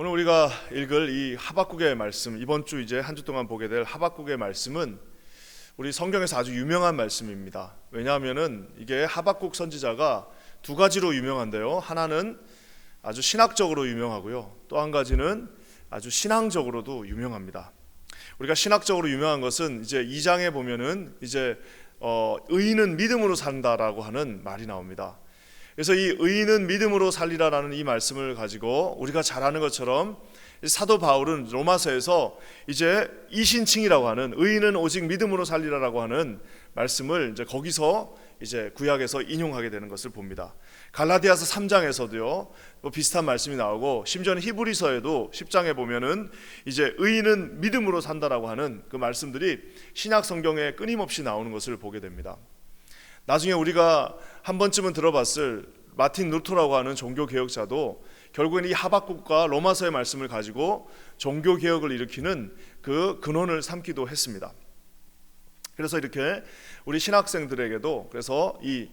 오늘 우리가 읽을 이 하박국의 말씀 이번 주 이제 한 주 동안 보게 될 하박국의 말씀은 우리 성경에서 아주 유명한 말씀입니다. 왜냐하면은 이게 하박국 선지자가 두 가지로 유명한데요. 하나는 아주 신학적으로 유명하고요. 또 한 가지는 아주 신앙적으로도 유명합니다. 우리가 신학적으로 유명한 것은 이제 2장에 보면은 이제 어, 의인은 믿음으로 산다라고 하는 말이 나옵니다. 그래서 이 의인은 믿음으로 살리라라는 이 말씀을 가지고 우리가 잘 아는 것처럼 사도 바울은 로마서에서 이제 이신칭이라고 하는 의인은 오직 믿음으로 살리라라고 하는 말씀을 이제 거기서 이제 구약에서 인용하게 되는 것을 봅니다. 갈라디아서 3장에서도요. 뭐 비슷한 말씀이 나오고 심지어는 히브리서에도 10장에 보면은 이제 의인은 믿음으로 산다라고 하는 그 말씀들이 신약 성경에 끊임없이 나오는 것을 보게 됩니다. 나중에 우리가 한 번쯤은 들어봤을 마틴 루터라고 하는 종교 개혁자도 결국엔 이 하박국과 로마서의 말씀을 가지고 종교 개혁을 일으키는 그 근원을 삼기도 했습니다. 그래서 이렇게 우리 신학생들에게도 그래서 이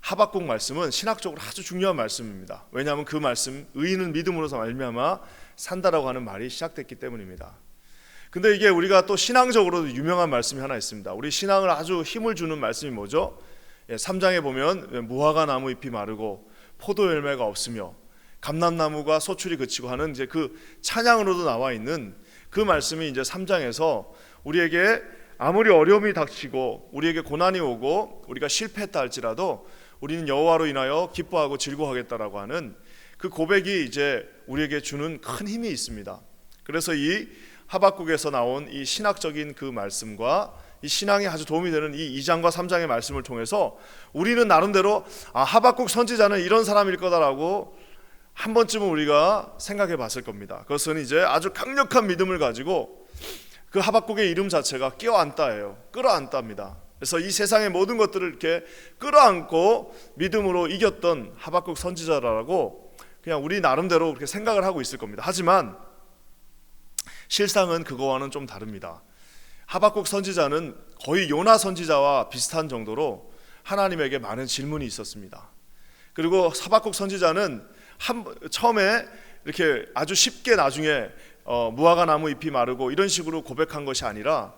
하박국 말씀은 신학적으로 아주 중요한 말씀입니다. 왜냐하면 그 말씀 의인은 믿음으로서 말미암아 산다라고 하는 말이 시작됐기 때문입니다. 근데 이게 우리가 또 신앙적으로도 유명한 말씀이 하나 있습니다. 우리 신앙을 아주 힘을 주는 말씀이 뭐죠? 3장에 보면 무화과 나무 잎이 마르고 포도 열매가 없으며 감람나무가 소출이 그치고 하는 이제 그 찬양으로도 나와 있는 그 말씀이 이제 3장에서 우리에게 아무리 어려움이 닥치고 우리에게 고난이 오고 우리가 실패했다 할지라도 우리는 여호와로 인하여 기뻐하고 즐거워하겠다라고 하는 그 고백이 이제 우리에게 주는 큰 힘이 있습니다. 그래서 이 하박국에서 나온 이 신학적인 그 말씀과 이 신앙에 아주 도움이 되는 이 2장과 3장의 말씀을 통해서 우리는 나름대로 아 하박국 선지자는 이런 사람일 거다라고 한 번쯤은 우리가 생각해 봤을 겁니다. 그것은 이제 아주 강력한 믿음을 가지고 그 하박국의 이름 자체가 끼어안다예요. 끌어안답니다. 그래서 이 세상의 모든 것들을 이렇게 끌어안고 믿음으로 이겼던 하박국 선지자라고 그냥 우리 나름대로 그렇게 생각을 하고 있을 겁니다. 하지만 실상은 그거와는 좀 다릅니다. 하박국 선지자는 거의 요나 선지자와 비슷한 정도로 하나님에게 많은 질문이 있었습니다. 그리고 하박국 선지자는 한, 처음에 이렇게 아주 쉽게 나중에 어, 무화과 나무 잎이 마르고 이런 식으로 고백한 것이 아니라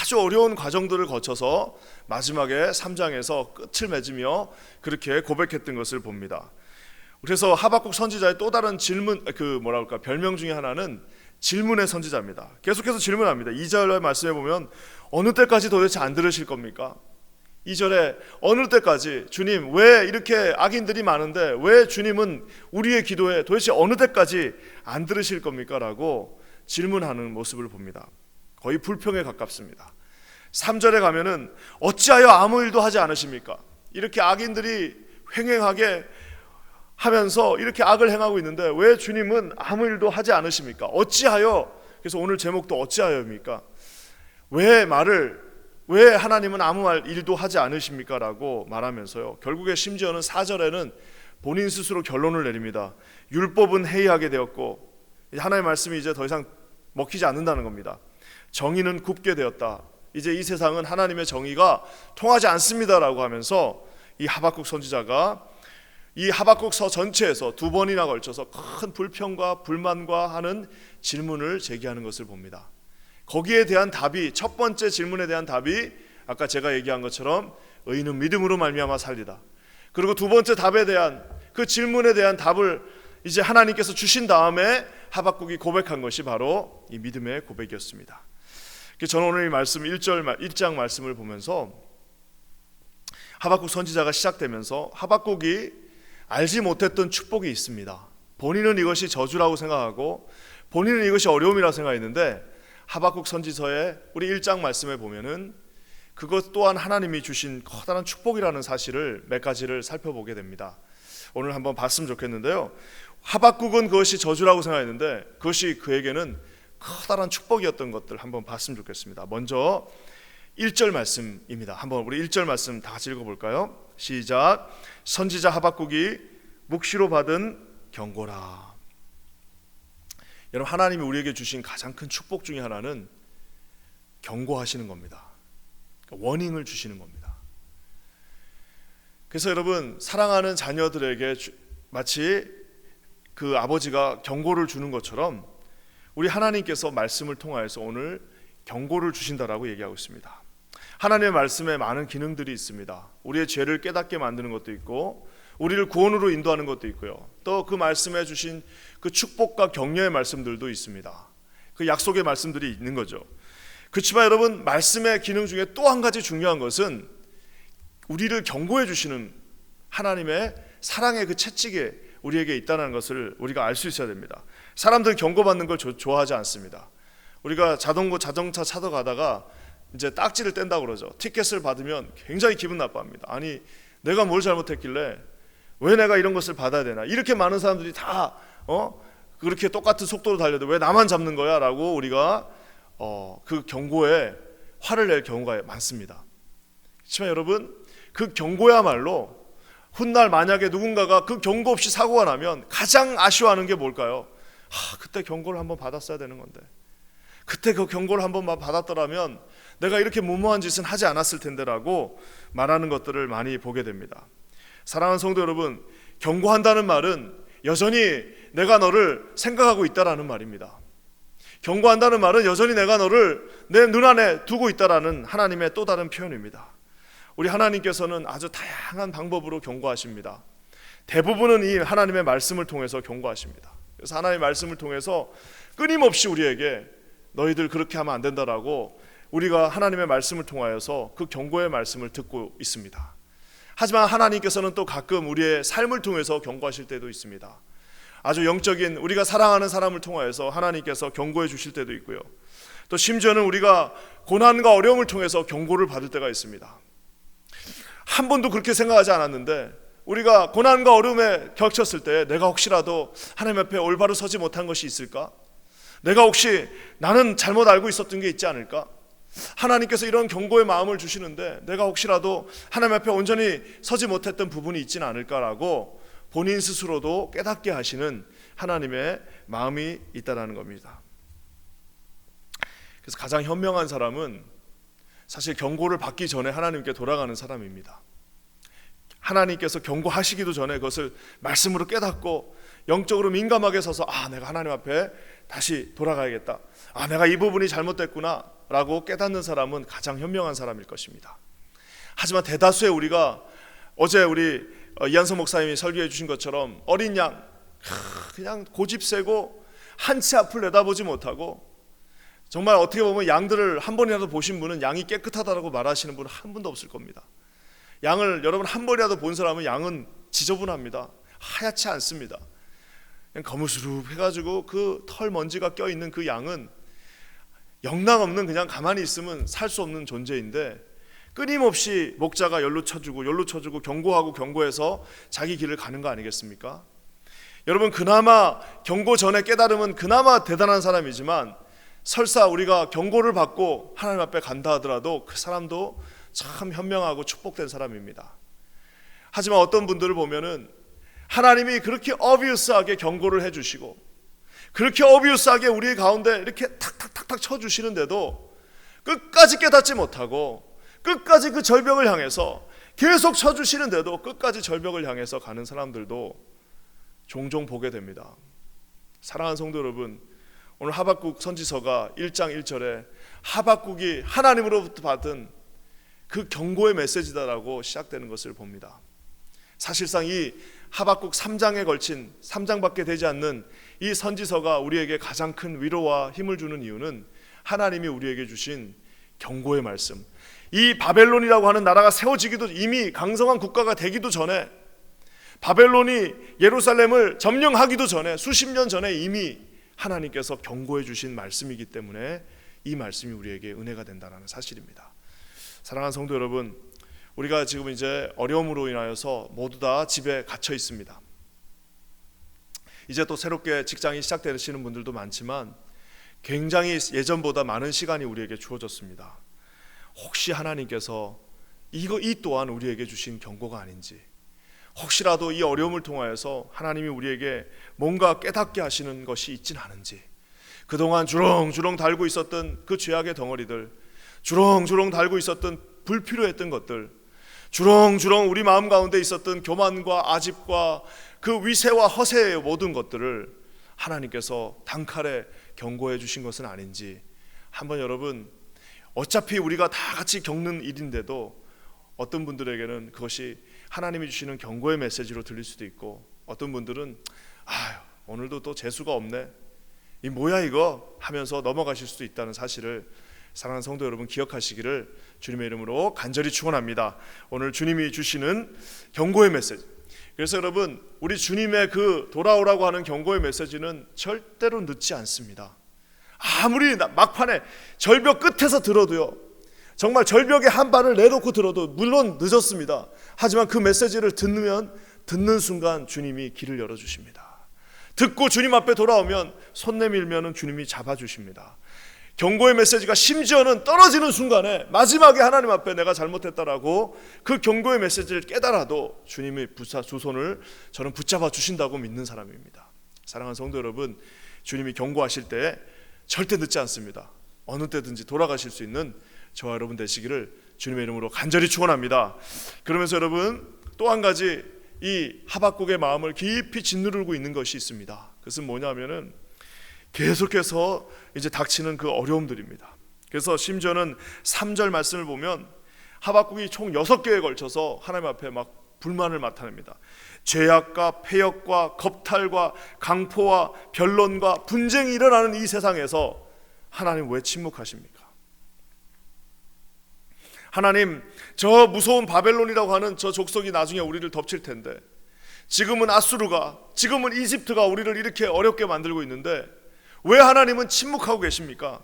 아주 어려운 과정들을 거쳐서 마지막에 3장에서 끝을 맺으며 그렇게 고백했던 것을 봅니다. 그래서 하박국 선지자의 또 다른 질문 그 뭐라 할까 별명 중에 하나는 질문의 선지자입니다. 계속해서 질문합니다. 2절의 말씀에 보면 어느 때까지 도대체 안 들으실 겁니까? 2절에 어느 때까지 주님 왜 이렇게 악인들이 많은데 왜 주님은 우리의 기도에 도대체 어느 때까지 안 들으실 겁니까? 라고 질문하는 모습을 봅니다. 거의 불평에 가깝습니다. 3절에 가면은 어찌하여 아무 일도 하지 않으십니까? 이렇게 악인들이 횡행하게 하면서 이렇게 악을 행하고 있는데 왜 주님은 아무 일도 하지 않으십니까? 어찌하여 그래서 오늘 제목도 어찌하여입니까? 왜 말을 왜 하나님은 아무 말 일도 하지 않으십니까라고 말하면서요. 결국에 심지어는 4절에는 본인 스스로 결론을 내립니다. 율법은 해이하게 되었고 하나님의 말씀이 이제 더 이상 먹히지 않는다는 겁니다. 정의는 굽게 되었다. 이제 이 세상은 하나님의 정의가 통하지 않습니다라고 하면서 이 하박국 선지자가 이 하박국서 전체에서 두 번이나 걸쳐서 큰 불평과 불만과 하는 질문을 제기하는 것을 봅니다. 거기에 대한 답이 첫 번째 질문에 대한 답이 아까 제가 얘기한 것처럼 의인은 믿음으로 말미암아 살리다. 그리고 두 번째 답에 대한 그 질문에 대한 답을 이제 하나님께서 주신 다음에 하박국이 고백한 것이 바로 이 믿음의 고백이었습니다. 저는 오늘 이 말씀 1절 1장 말씀을 보면서 하박국 선지자가 시작되면서 하박국이 알지 못했던 축복이 있습니다. 본인은 이것이 저주라고 생각하고 본인은 이것이 어려움이라고 생각했는데 하박국 선지서의 우리 1장 말씀에 보면은 그것 또한 하나님이 주신 커다란 축복이라는 사실을 몇 가지를 살펴보게 됩니다. 오늘 한번 봤으면 좋겠는데요. 하박국은 그것이 저주라고 생각했는데 그것이 그에게는 커다란 축복이었던 것들 한번 봤으면 좋겠습니다. 먼저 1절 말씀입니다. 한번 우리 1절 말씀 다 같이 읽어 볼까요? 시작. 선지자 하박국이 묵시로 받은 경고라. 여러분 하나님이 우리에게 주신 가장 큰 축복 중에 하나는 경고하시는 겁니다. 그러니까 워닝을 주시는 겁니다. 그래서 여러분 사랑하는 자녀들에게 마치 그 아버지가 경고를 주는 것처럼 우리 하나님께서 말씀을 통하여서 오늘 경고를 주신다라고 얘기하고 있습니다. 하나님의 말씀에 많은 기능들이 있습니다. 우리의 죄를 깨닫게 만드는 것도 있고 우리를 구원으로 인도하는 것도 있고요. 또 그 말씀해 주신 그 축복과 격려의 말씀들도 있습니다. 그 약속의 말씀들이 있는 거죠. 그렇지만 여러분 말씀의 기능 중에 또 한 가지 중요한 것은 우리를 경고해 주시는 하나님의 사랑의 그 채찍에 우리에게 있다는 것을 우리가 알 수 있어야 됩니다. 사람들 경고받는 걸 좋아하지 않습니다. 우리가 자동거 자동차 차도 가다가 이제 딱지를 뗀다 그러죠. 티켓을 받으면 굉장히 기분 나빠합니다. 아니 내가 뭘 잘못했길래 왜 내가 이런 것을 받아야 되나? 이렇게 많은 사람들이 다 어? 그렇게 똑같은 속도로 달려도 왜 나만 잡는 거야?라고 우리가 어, 그 경고에 화를 낼 경우가 많습니다. 그렇지만 여러분 그 경고야말로 훗날 만약에 누군가가 그 경고 없이 사고가 나면 가장 아쉬워하는 게 뭘까요? 아, 그때 경고를 한번 받았어야 되는 건데. 그때 그 경고를 한번 받았더라면 내가 이렇게 무모한 짓은 하지 않았을 텐데라고 말하는 것들을 많이 보게 됩니다. 사랑하는 성도 여러분, 경고한다는 말은 여전히 내가 너를 생각하고 있다라는 말입니다. 경고한다는 말은 여전히 내가 너를 내 눈안에 두고 있다라는 하나님의 또 다른 표현입니다. 우리 하나님께서는 아주 다양한 방법으로 경고하십니다. 대부분은 이 하나님의 말씀을 통해서 경고하십니다. 그래서 하나님의 말씀을 통해서 끊임없이 우리에게 너희들 그렇게 하면 안 된다라고 우리가 하나님의 말씀을 통하여서 그 경고의 말씀을 듣고 있습니다. 하지만 하나님께서는 또 가끔 우리의 삶을 통해서 경고하실 때도 있습니다. 아주 영적인 우리가 사랑하는 사람을 통하여서 하나님께서 경고해 주실 때도 있고요. 또 심지어는 우리가 고난과 어려움을 통해서 경고를 받을 때가 있습니다. 한 번도 그렇게 생각하지 않았는데 우리가 고난과 어려움에 겹쳤을 때 내가 혹시라도 하나님 앞에 올바로 서지 못한 것이 있을까? 내가 혹시 나는 잘못 알고 있었던 게 있지 않을까? 하나님께서 이런 경고의 마음을 주시는데 내가 혹시라도 하나님 앞에 온전히 서지 못했던 부분이 있지는 않을까라고 본인 스스로도 깨닫게 하시는 하나님의 마음이 있다라는 겁니다. 그래서 가장 현명한 사람은 사실 경고를 받기 전에 하나님께 돌아가는 사람입니다. 하나님께서 경고하시기도 전에 그것을 말씀으로 깨닫고 영적으로 민감하게 서서 아 내가 하나님 앞에 다시 돌아가야겠다. 아 내가 이 부분이 잘못됐구나 라고 깨닫는 사람은 가장 현명한 사람일 것입니다. 하지만 대다수의 우리가 어제 우리 어, 이한성 목사님이 설교해 주신 것처럼 어린 양 그냥 고집 세고 한치 앞을 내다보지 못하고 정말 어떻게 보면 양들을 한 번이라도 보신 분은 양이 깨끗하다고 말하시는 분은 한 분도 없을 겁니다. 양을 여러분 한 번이라도 본 사람은 양은 지저분합니다. 하얗지 않습니다. 그냥 거무스룹 해가지고 그 털 먼지가 껴 있는 그 양은 영락 없는 그냥 가만히 있으면 살 수 없는 존재인데 끊임없이 목자가 열로 쳐주고 열로 쳐주고 경고하고 경고해서 자기 길을 가는 거 아니겠습니까? 여러분 그나마 경고 전에 깨달으면 그나마 대단한 사람이지만 설사 우리가 경고를 받고 하나님 앞에 간다 하더라도 그 사람도 참 현명하고 축복된 사람입니다. 하지만 어떤 분들을 보면은 하나님이 그렇게 어비우스하게 경고를 해주시고 그렇게 어비우스하게 우리 가운데 이렇게 탁탁탁탁 쳐주시는데도 끝까지 깨닫지 못하고 끝까지 그 절벽을 향해서 계속 쳐주시는데도 끝까지 절벽을 향해서 가는 사람들도 종종 보게 됩니다. 사랑하는 성도 여러분, 오늘 하박국 선지서가 1장 1절에 하박국이 하나님으로부터 받은 그 경고의 메시지다라고 시작되는 것을 봅니다. 사실상 이 하박국 3장에 걸친 3장밖에 되지 않는 이 선지서가 우리에게 가장 큰 위로와 힘을 주는 이유는 하나님이 우리에게 주신 경고의 말씀. 이 바벨론이라고 하는 나라가 세워지기도 이미 강성한 국가가 되기도 전에 바벨론이 예루살렘을 점령하기도 전에 수십 년 전에 이미 하나님께서 경고해 주신 말씀이기 때문에 이 말씀이 우리에게 은혜가 된다는 사실입니다. 사랑하는 성도 여러분, 우리가 지금 이제 어려움으로 인하여서 모두 다 집에 갇혀 있습니다. 이제 또 새롭게 직장이 시작되시는 분들도 많지만 굉장히 예전보다 많은 시간이 우리에게 주어졌습니다. 혹시 하나님께서 이거 이 또한 우리에게 주신 경고가 아닌지 혹시라도 이 어려움을 통하여서 하나님이 우리에게 뭔가 깨닫게 하시는 것이 있진 않은지 그동안 주렁주렁 달고 있었던 그 죄악의 덩어리들 주렁주렁 달고 있었던 불필요했던 것들 주렁주렁 우리 마음 가운데 있었던 교만과 아집과 그 위세와 허세의 모든 것들을 하나님께서 단칼에 경고해 주신 것은 아닌지. 한번 여러분 어차피 우리가 다 같이 겪는 일인데도 어떤 분들에게는 그것이 하나님이 주시는 경고의 메시지로 들릴 수도 있고 어떤 분들은 아유 오늘도 또 재수가 없네. 이 뭐야 이거? 하면서 넘어가실 수도 있다는 사실을 사랑하는 성도 여러분 기억하시기를 주님의 이름으로 간절히 축원합니다. 오늘 주님이 주시는 경고의 메시지. 그래서 여러분 우리 주님의 그 돌아오라고 하는 경고의 메시지는 절대로 늦지 않습니다. 아무리 막판에 절벽 끝에서 들어도요. 정말 절벽에 한 발을 내놓고 들어도 물론 늦었습니다. 하지만 그 메시지를 듣면 듣는 순간 주님이 길을 열어 주십니다. 듣고 주님 앞에 돌아오면 손 내밀면은 주님이 잡아 주십니다. 경고의 메시지가 심지어는 떨어지는 순간에 마지막에 하나님 앞에 내가 잘못했다라고 그 경고의 메시지를 깨달아도 주님의 부사 두 손을 저는 붙잡아 주신다고 믿는 사람입니다. 사랑하는 성도 여러분, 주님이 경고하실 때 절대 늦지 않습니다. 어느 때든지 돌아가실 수 있는 저와 여러분 되시기를 주님의 이름으로 간절히 축원합니다. 그러면서 여러분 또 한 가지 이 하박국의 마음을 깊이 짓누르고 있는 것이 있습니다. 그것은 뭐냐면은 계속해서 이제 닥치는 그 어려움들입니다. 그래서 심지어는 3절 말씀을 보면 하박국이 총 6개에 걸쳐서 하나님 앞에 막 불만을 나타냅니다. 죄악과 폐역과 겁탈과 강포와 변론과 분쟁이 일어나는 이 세상에서 하나님 왜 침묵하십니까? 하나님 저 무서운 바벨론이라고 하는 저 족속이 나중에 우리를 덮칠 텐데 지금은 아수르가 지금은 이집트가 우리를 이렇게 어렵게 만들고 있는데 왜 하나님은 침묵하고 계십니까?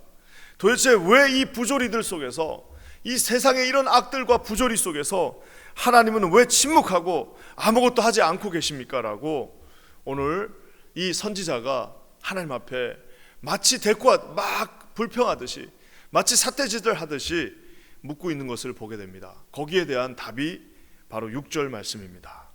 도대체 왜 이 부조리들 속에서 이 세상의 이런 악들과 부조리 속에서 하나님은 왜 침묵하고 아무것도 하지 않고 계십니까? 라고 오늘 이 선지자가 하나님 앞에 마치 대꾸 막 불평하듯이 마치 사태지들 하듯이 묻고 있는 것을 보게 됩니다. 거기에 대한 답이 바로 6절 말씀입니다.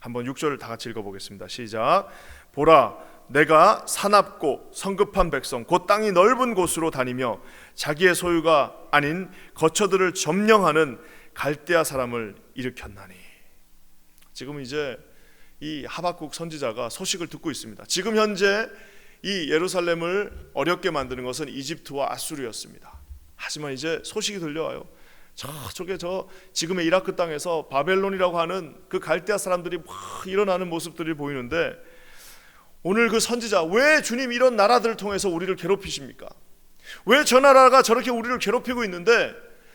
한번 6절을 다 같이 읽어보겠습니다. 시작. 보라, 내가 사납고 성급한 백성, 곧 땅이 넓은 곳으로 다니며 자기의 소유가 아닌 거처들을 점령하는 갈대아 사람을 일으켰나니. 지금 이제 이 하박국 선지자가 소식을 듣고 있습니다. 지금 현재 이 예루살렘을 어렵게 만드는 것은 이집트와 아수르였습니다. 하지만 이제 소식이 들려와요. 저쪽에 저 지금의 이라크 땅에서 바벨론이라고 하는 그 갈대아 사람들이 막 일어나는 모습들이 보이는데 오늘 그 선지자 왜 주님 이런 나라들을 통해서 우리를 괴롭히십니까? 왜 저 나라가 저렇게 우리를 괴롭히고 있는데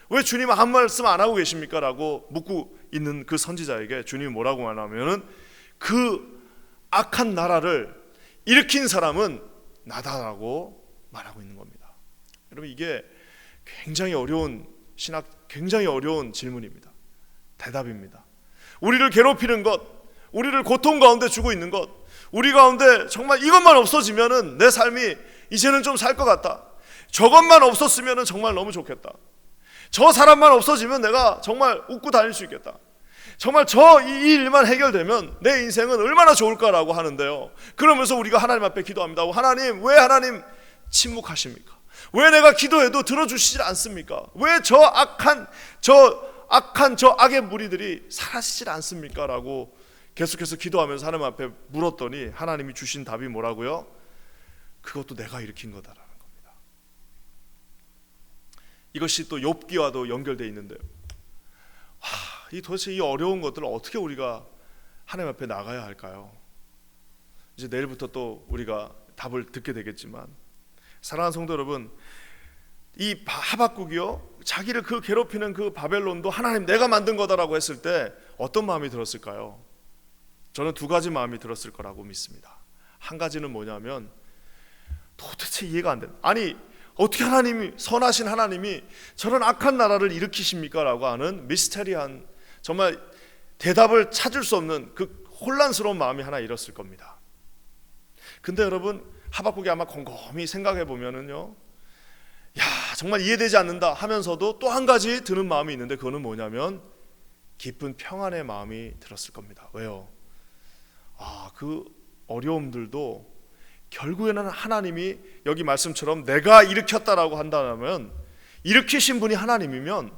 왜 주님 아무 말씀 안 하고 계십니까? 라고 묻고 있는 그 선지자에게 주님이 뭐라고 말하면은 그 악한 나라를 일으킨 사람은 나다라고 말하고 있는 겁니다. 여러분 이게 굉장히 어려운 신학 굉장히 어려운 질문입니다. 대답입니다. 우리를 괴롭히는 것, 우리를 고통 가운데 주고 있는 것, 우리 가운데 정말 이것만 없어지면은 내 삶이 이제는 좀 살 것 같다. 저것만 없었으면은 정말 너무 좋겠다. 저 사람만 없어지면 내가 정말 웃고 다닐 수 있겠다. 정말 저 이 일만 해결되면 내 인생은 얼마나 좋을까라고 하는데요. 그러면서 우리가 하나님 앞에 기도합니다. 하나님, 왜 하나님 침묵하십니까? 왜 내가 기도해도 들어주시지 않습니까? 왜 저 악한 저 악한 저 악의 무리들이 사라지질 않습니까? 라고 계속해서 기도하면서 하나님 앞에 물었더니 하나님이 주신 답이 뭐라고요? 그것도 내가 일으킨 거다라는 겁니다. 이것이 또 욥기와도 연결되어 있는데요. 하, 이 도대체 이 어려운 것들을 어떻게 우리가 하나님 앞에 나가야 할까요? 이제 내일부터 또 우리가 답을 듣게 되겠지만 사랑하는 성도 여러분, 이 하박국이요 자기를 그 괴롭히는 그 바벨론도 하나님 내가 만든 거다라고 했을 때 어떤 마음이 들었을까요? 저는 두 가지 마음이 들었을 거라고 믿습니다. 한 가지는 뭐냐면 도대체 이해가 안 돼. 아니 어떻게 하나님이 선하신 하나님이 저런 악한 나라를 일으키십니까라고 하는 미스테리한 정말 대답을 찾을 수 없는 그 혼란스러운 마음이 하나 일었을 겁니다. 근데 여러분 하박국이 아마 곰곰이 생각해 보면은요. 야, 정말 이해되지 않는다 하면서도 또 한 가지 드는 마음이 있는데 그거는 뭐냐면 깊은 평안의 마음이 들었을 겁니다. 왜요? 아, 그 어려움들도 결국에는 하나님이 여기 말씀처럼 내가 일으켰다라고 한다면 일으키신 분이 하나님이면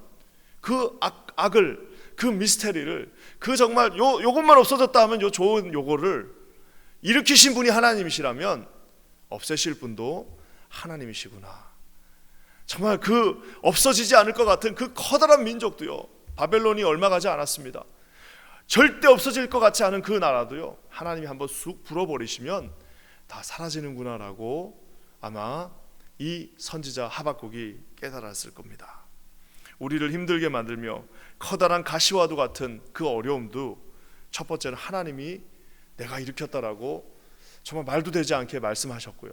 그 악, 악을 그 미스테리를 그 정말 요 요것만 없어졌다 하면 요 좋은 요거를 일으키신 분이 하나님이시라면 없애실 분도 하나님이시구나. 정말 그 없어지지 않을 것 같은 그 커다란 민족도요. 바벨론이 얼마 가지 않았습니다. 절대 없어질 것 같지 않은 그 나라도요. 하나님이 한번 쑥 불어버리시면 다 사라지는구나라고 아마 이 선지자 하박국이 깨달았을 겁니다. 우리를 힘들게 만들며 커다란 가시와도 같은 그 어려움도 첫 번째는 하나님이 내가 일으켰다라고 정말 말도 되지 않게 말씀하셨고요.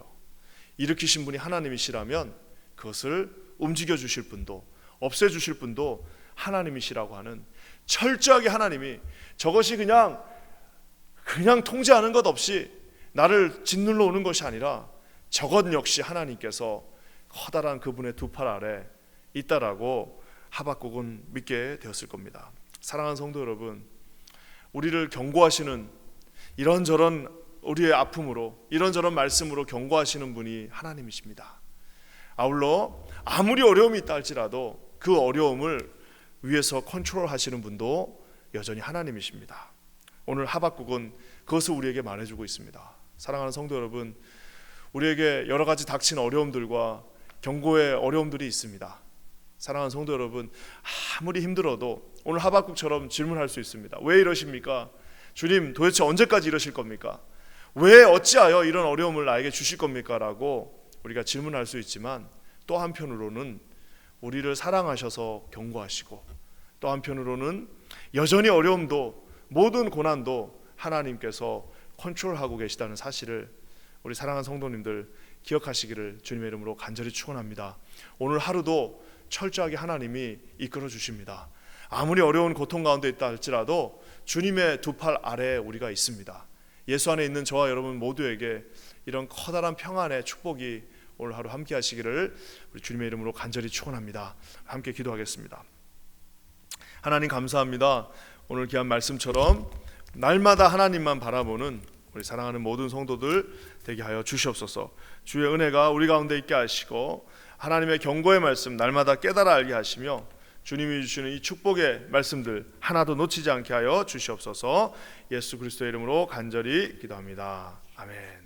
일으키신 분이 하나님이시라면 그것을 움직여 주실 분도 없애 주실 분도 하나님이시라고 하는 철저하게 하나님이 저것이 그냥 그냥 통제하는 것 없이 나를 짓눌러 오는 것이 아니라 저것 역시 하나님께서 커다란 그분의 두 팔 아래 있다라고 하박국은 믿게 되었을 겁니다. 사랑하는 성도 여러분, 우리를 경고하시는 이런저런 우리의 아픔으로 이런저런 말씀으로 경고하시는 분이 하나님이십니다. 아울러 아무리 어려움이 있다 할지라도 그 어려움을 위에서 컨트롤 하시는 분도 여전히 하나님이십니다. 오늘 하박국은 그것을 우리에게 말해주고 있습니다. 사랑하는 성도 여러분, 우리에게 여러 가지 닥친 어려움들과 경고의 어려움들이 있습니다. 사랑하는 성도 여러분, 아무리 힘들어도 오늘 하박국처럼 질문할 수 있습니다. 왜 이러십니까? 주님, 도대체 언제까지 이러실 겁니까? 왜 어찌하여 이런 어려움을 나에게 주실 겁니까? 라고 우리가 질문할 수 있지만 또 한편으로는 우리를 사랑하셔서 경고하시고 또 한편으로는 여전히 어려움도 모든 고난도 하나님께서 컨트롤하고 계시다는 사실을 우리 사랑하는 성도님들 기억하시기를 주님의 이름으로 간절히 축원합니다. 오늘 하루도 철저하게 하나님이 이끌어 주십니다. 아무리 어려운 고통 가운데 있다 할지라도 주님의 두 팔 아래에 우리가 있습니다. 예수 안에 있는 저와 여러분 모두에게 이런 커다란 평안의 축복이 오늘 하루 함께 하시기를 우리 주님의 이름으로 간절히 축원합니다. 함께 기도하겠습니다. 하나님 감사합니다. 오늘 귀한 말씀처럼 날마다 하나님만 바라보는 우리 사랑하는 모든 성도들 되게 하여 주시옵소서. 주의 은혜가 우리 가운데 있게 하시고 하나님의 경고의 말씀 날마다 깨달아 알게 하시며 주님이 주시는 이 축복의 말씀들 하나도 놓치지 않게 하여 주시옵소서. 예수 그리스도의 이름으로 간절히 기도합니다. 아멘.